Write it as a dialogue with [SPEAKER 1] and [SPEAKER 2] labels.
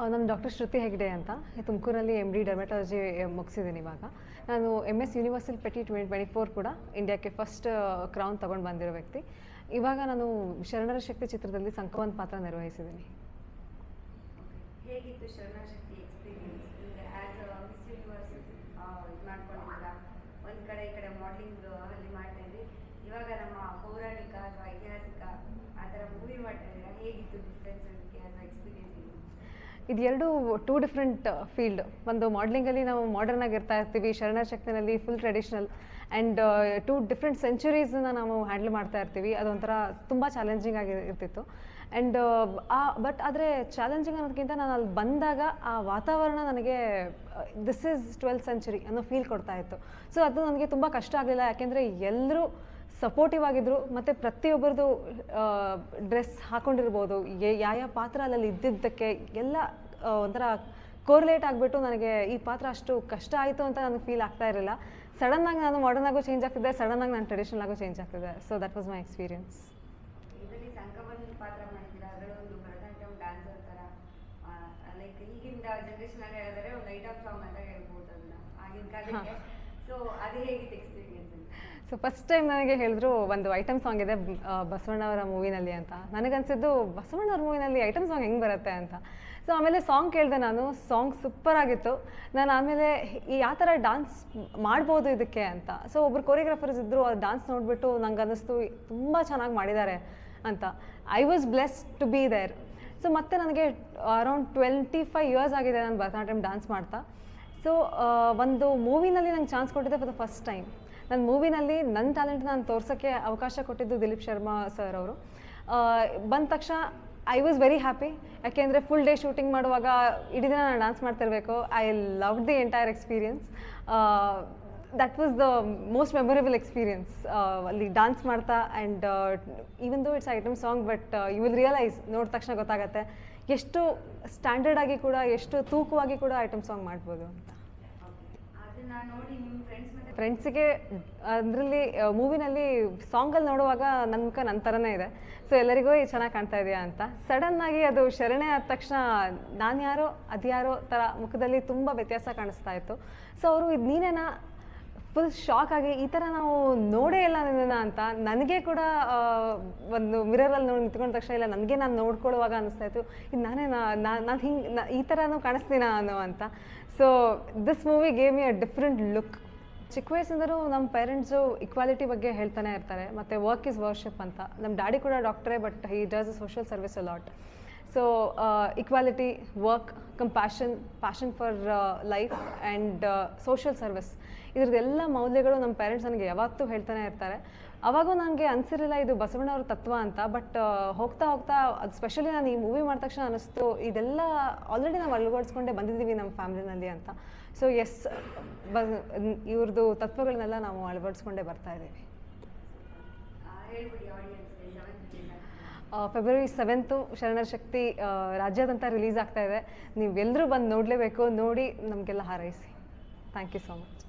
[SPEAKER 1] ನಾನು ಡಾಕ್ಟರ್ ಶ್ರುತಿ ಹೆಗ್ಡೆ ಅಂತ. ತುಮಕೂರಲ್ಲಿ ಎಂ ಡಿ ಡರ್ಮೆಟಾಲಜಿ ಮುಗಿಸಿದ್ದೀನಿ ಇವಾಗ. ನಾನು M S universal petite twenty twenty four ಕೂಡ ಇಂಡಿಯಾಕ್ಕೆ ಫಸ್ಟ್ ಕ್ರೌನ್ ತೊಗೊಂಡು ಬಂದಿರೋ ವ್ಯಕ್ತಿ. ಇವಾಗ ನಾನು ಶರಣರ ಶಕ್ತಿ ಚಿತ್ರದಲ್ಲಿ ಸಂಕವನ್ ಪಾತ್ರ ನಿರ್ವಹಿಸಿದ್ದೀನಿ.
[SPEAKER 2] ಒಂದು ಕಡೆ ಈ ಕಡೆ ಮಾಡಲಿಂಗ್ ಅಲ್ಲಿ ಮಾಡ್ತಾ ಇದ್ರಿ. ಇವಾಗ ನಮ್ಮ ಪೌರಾಣಿಕ ಅಥವಾ ಐತಿಹಾಸಿಕ ಆ ಥರ ಮೂವಿ ಮಾಡ್ತಾ ಇದ್ದೀರಾ? ಹೇಗಿತ್ತು ಡಿಫ್ರೆನ್ಸ್ ಅದಕ್ಕೆ ಎಕ್ಸ್ಪೀರಿಯನ್ಸ್ ಇದು
[SPEAKER 1] ಇದು ಎರಡು ಟೂ ಡಿಫ್ರೆಂಟ್ ಫೀಲ್ಡ್ ಒಂದು ಮಾಡಲಿಂಗಲ್ಲಿ ನಾವು ಮಾಡರ್ನ್ ಆಗಿರ್ತಾ ಇರ್ತೀವಿ, Sharana ಶಕ್ತಿನಲ್ಲಿ full traditional and two different ಸೆಂಚುರೀಸನ್ನ ನಾವು ಹ್ಯಾಂಡಲ್ ಮಾಡ್ತಾ ಇರ್ತೀವಿ. ಅದೊಂಥರ ತುಂಬ ಚಾಲೆಂಜಿಂಗ್ ಆಗಿ ಇರ್ತಿತ್ತು. ಆ್ಯಂಡ್ ಆ ಬಟ್ ಆದರೆ ಚಾಲೆಂಜಿಂಗ್ ಅನ್ನೋದಕ್ಕಿಂತ ನಾನು ಅಲ್ಲಿ ಬಂದಾಗ ಆ ವಾತಾವರಣ ನನಗೆ ದಿಸ್ ಈಸ್ ಟ್ವೆಲ್ತ್ ಸೆಂಚುರಿ ಅನ್ನೋ ಫೀಲ್ ಕೊಡ್ತಾ ಇತ್ತು. ಸೊ ಅದು ನನಗೆ ತುಂಬ ಕಷ್ಟ ಆಗಲಿಲ್ಲ. ಯಾಕೆಂದರೆ ಎಲ್ಲರೂ ಸಪೋರ್ಟಿವ್ ಆಗಿದ್ರು ಮತ್ತು ಪ್ರತಿಯೊಬ್ಬರದು ಡ್ರೆಸ್ ಹಾಕೊಂಡಿರ್ಬೋದು ಯಾವ ಯಾವ ಪಾತ್ರ ಅಲ್ಲಲ್ಲಿ ಇದ್ದಿದ್ದಕ್ಕೆ ಎಲ್ಲ ಒಂಥರ ಕೋರ್ಲೇಟ್ ಆಗಿಬಿಟ್ಟು ನನಗೆ ಈ ಪಾತ್ರ ಅಷ್ಟು ಕಷ್ಟ ಆಯಿತು ಅಂತ ನನಗೆ ಫೀಲ್ ಆಗ್ತಾ ಇರಲಿಲ್ಲ. ಸಡನ್ನಾಗಿ ನಾನು ಮಾಡರ್ನ್ ಆಗೋ ಚೇಂಜ್ ಆಗ್ತಿದ್ದೆ ಸಡನ್ನಾಗಿ ನಾನು ಟ್ರೆಡಿಷನಲ್ ಆಗೋ ಚೇಂಜ್ ಆಗ್ತಿದೆ. So that was my experience
[SPEAKER 2] like ಈಗಿನ ಜನ್ರೇಷನ್ ಹೇಳಿದ್ರೆ ಒಂದು ಐಟಮ್ ಸಾಂಗ್ ಅಂತ ಹೇಳ್ಬೋದು ಅದನ್ನ. ಆಗಿನ ಕಾಲಕ್ಕೆ ಸೊ
[SPEAKER 1] ಫಸ್ಟ್ ಟೈಮ್ ನನಗೆ ಹೇಳಿದ್ರು ಒಂದು ಐಟಮ್ ಸಾಂಗ್ ಇದೆ ಬಸವಣ್ಣವರ ಮೂವಿನಲ್ಲಿ ಅಂತ. ನನಗನ್ಸಿದ್ದು ಬಸವಣ್ಣವ್ರ ಮೂವಿನಲ್ಲಿ ಐಟಮ್ ಸಾಂಗ್ ಹೆಂಗೆ ಬರುತ್ತೆ ಅಂತ. ಸೊ ಆಮೇಲೆ ಸಾಂಗ್ ಕೇಳಿದೆ ನಾನು ಸಾಂಗ್ ಸೂಪರ್ ಆಗಿತ್ತು. ನಾನು ಆಮೇಲೆ ಈ ಯಾವ ಥರ ಡಾನ್ಸ್ ಮಾಡ್ಬೋದು ಇದಕ್ಕೆ ಅಂತ. ಸೊ ಒಬ್ರು ಕೊರಿಯೋಗ್ರಾಫರ್ಸ್ ಇದ್ದರು ಅದು ಡಾನ್ಸ್ ನೋಡಿಬಿಟ್ಟು ನಂಗೆ ಅನ್ನಿಸ್ತು ತುಂಬ ಚೆನ್ನಾಗಿ ಮಾಡಿದ್ದಾರೆ ಅಂತ. I was bless to be there so ಮತ್ತೆ ನನಗೆ ಅರೌಂಡ್ ಟ್ವೆಂಟಿ ಫೈವ್ ಇಯರ್ಸ್ ಆಗಿದೆ ನಾನು ಭರತನಾಟ್ಯಂ ಡಾನ್ಸ್ ಮಾಡ್ತಾ. ಸೊ ಒಂದು ಮೂವಿನಲ್ಲಿ ನಂಗೆ ಚಾನ್ಸ್ ಕೊಟ್ಟಿದ್ದೆ ಫಾರ್ ದ ಫಸ್ಟ್ ಟೈಮ್ ನನ್ನ ಮೂವಿನಲ್ಲಿ ನನ್ನ ಟ್ಯಾಲೆಂಟ್ ನಾನು ತೋರ್ಸೋಕ್ಕೆ ಅವಕಾಶ ಕೊಟ್ಟಿದ್ದು ದಿಲೀಪ್ ಶರ್ಮಾ ಸರ್ ಅವರು. ಬಂದ ತಕ್ಷಣ ಐ ವಾಸ್ ವೆರಿ ಹ್ಯಾಪಿ ಯಾಕೆಂದರೆ ಫುಲ್ ಡೇ ಶೂಟಿಂಗ್ ಮಾಡುವಾಗ ಇಡೀ ದಿನ ನಾನು ಡ್ಯಾನ್ಸ್ ಮಾಡ್ತಿರ್ಬೇಕು. I love the entire experience that was the most memorable experience ಅಲ್ಲಿ ಡಾನ್ಸ್ ಮಾಡ್ತಾ and even though it's item song but you will realise ನೋಡಿದ ತಕ್ಷಣ ಗೊತ್ತಾಗತ್ತೆ. ಎಷ್ಟು ಸ್ಟ್ಯಾಂಡರ್ಡ್ ಆಗಿ ಕೂಡ, ಎಷ್ಟು ತೂಕವಾಗಿ ಕೂಡ ಐಟಮ್ ಸಾಂಗ್ ಮಾಡ್ಬೋದು ಅಂತ. ಫ್ರೆಂಡ್ಸಿಗೆ ಅದರಲ್ಲಿ ಮೂವಿನಲ್ಲಿ ಸಾಂಗಲ್ಲಿ ನೋಡುವಾಗ ನನ್ನ ಮುಖ ನನ್ನ ಥರನೇ ಇದೆ. ಸೊ ಎಲ್ಲರಿಗೂ ಚೆನ್ನಾಗಿ ಕಾಣ್ತಾ ಇದೆಯಾ ಅಂತ. ಸಡನ್ ಆಗಿ ಅದು ಶರಣೆ ಆದ ತಕ್ಷಣ ನಾನು ಯಾರೋ ಅದ್ಯಾರೋ ಥರ ಮುಖದಲ್ಲಿ ತುಂಬ ವ್ಯತ್ಯಾಸ ಕಾಣಿಸ್ತಾ ಇತ್ತು. ಸೊ ಅವರು ಇದು ನೀನೇನಾ ಫುಲ್ ಶಾಕ್ ಆಗಿ ಈ ಥರ ನಾವು ನೋಡೇ ಇಲ್ಲ ನಿನ್ನ ಅಂತ. ನನಗೆ ಕೂಡ ಒಂದು ಮಿರರಲ್ಲಿ ನೋಡಿ ನಿಂತ್ಕೊಂಡ ತಕ್ಷಣ ಇಲ್ಲ, ನನಗೆ ನಾನು ನೋಡ್ಕೊಳ್ಳುವಾಗ ಅನಿಸ್ತಾ ಇತ್ತು, ಇದು ನಾನೇ ನಾನು ಹಿಂಗೆ ಈ ಥರನೂ ಕಾಣಿಸ್ತೀನ ಅನ್ನೋ ಅಂತ. So this movie game me a different look ಚಿಕ್ಕ ವಯಸ್ಸಿಂದಲೂ ನಮ್ಮ ಪೇರೆಂಟ್ಸು ಇಕ್ವಾಲಿಟಿ ಬಗ್ಗೆ ಹೇಳ್ತಾನೆ ಇರ್ತಾರೆ, ಮತ್ತು ವರ್ಕ್ ಇಸ್ ವರ್ಷಿಪ್ ಅಂತ. ನಮ್ಮ ಡ್ಯಾಡಿ ಕೂಡ ಡಾಕ್ಟ್ರೇ but he does social service a lot so equality work compassion passion for life and social service ಇದ್ರದ್ದೆಲ್ಲ ಮೌಲ್ಯಗಳು ನಮ್ಮ ಪೇರೆಂಟ್ಸ್ ನನಗೆ ಯಾವತ್ತೂ ಹೇಳ್ತಾನೆ ಇರ್ತಾರೆ. ಅವಾಗೂ ನನಗೆ ಅನಿಸಿರಲಿಲ್ಲ ಇದು ಬಸವಣ್ಣವ್ರ ತತ್ವ ಅಂತ ಬಟ್ ಹೋಗ್ತಾ ಹೋಗ್ತಾ ಅದು ಸ್ಪೆಷಲಿ ನಾನು ಈ ಮೂವಿ ಮಾಡಿದ ತಕ್ಷಣ ಅನಿಸ್ತು, ಇದೆಲ್ಲ ಆಲ್ರೆಡಿ ನಾವು ಅಳವಡಿಸ್ಕೊಂಡೇ ಬಂದಿದ್ದೀವಿ ನಮ್ಮ ಫ್ಯಾಮಿಲಿನಲ್ಲಿ ಅಂತ. ಸೊ ಎಸ್ ಬ ಇವ್ರದ್ದು ತತ್ವಗಳನ್ನೆಲ್ಲ ನಾವು ಅಳವಡಿಸ್ಕೊಂಡೇ ಬರ್ತಾ ಇದ್ದೀವಿ. ಫೆಬ್ರವರಿ ಸೆವೆಂತು ಶರಣರ ಶಕ್ತಿ ರಾಜ್ಯಾದ್ಯಂತ ರಿಲೀಸ್ ಆಗ್ತಾ ಇದೆ. ನೀವೆಲ್ಲರೂ ಬಂದು ನೋಡಲೇಬೇಕು. ನೋಡಿ ನಮಗೆಲ್ಲ ಹಾರೈಸಿ. Thank you so much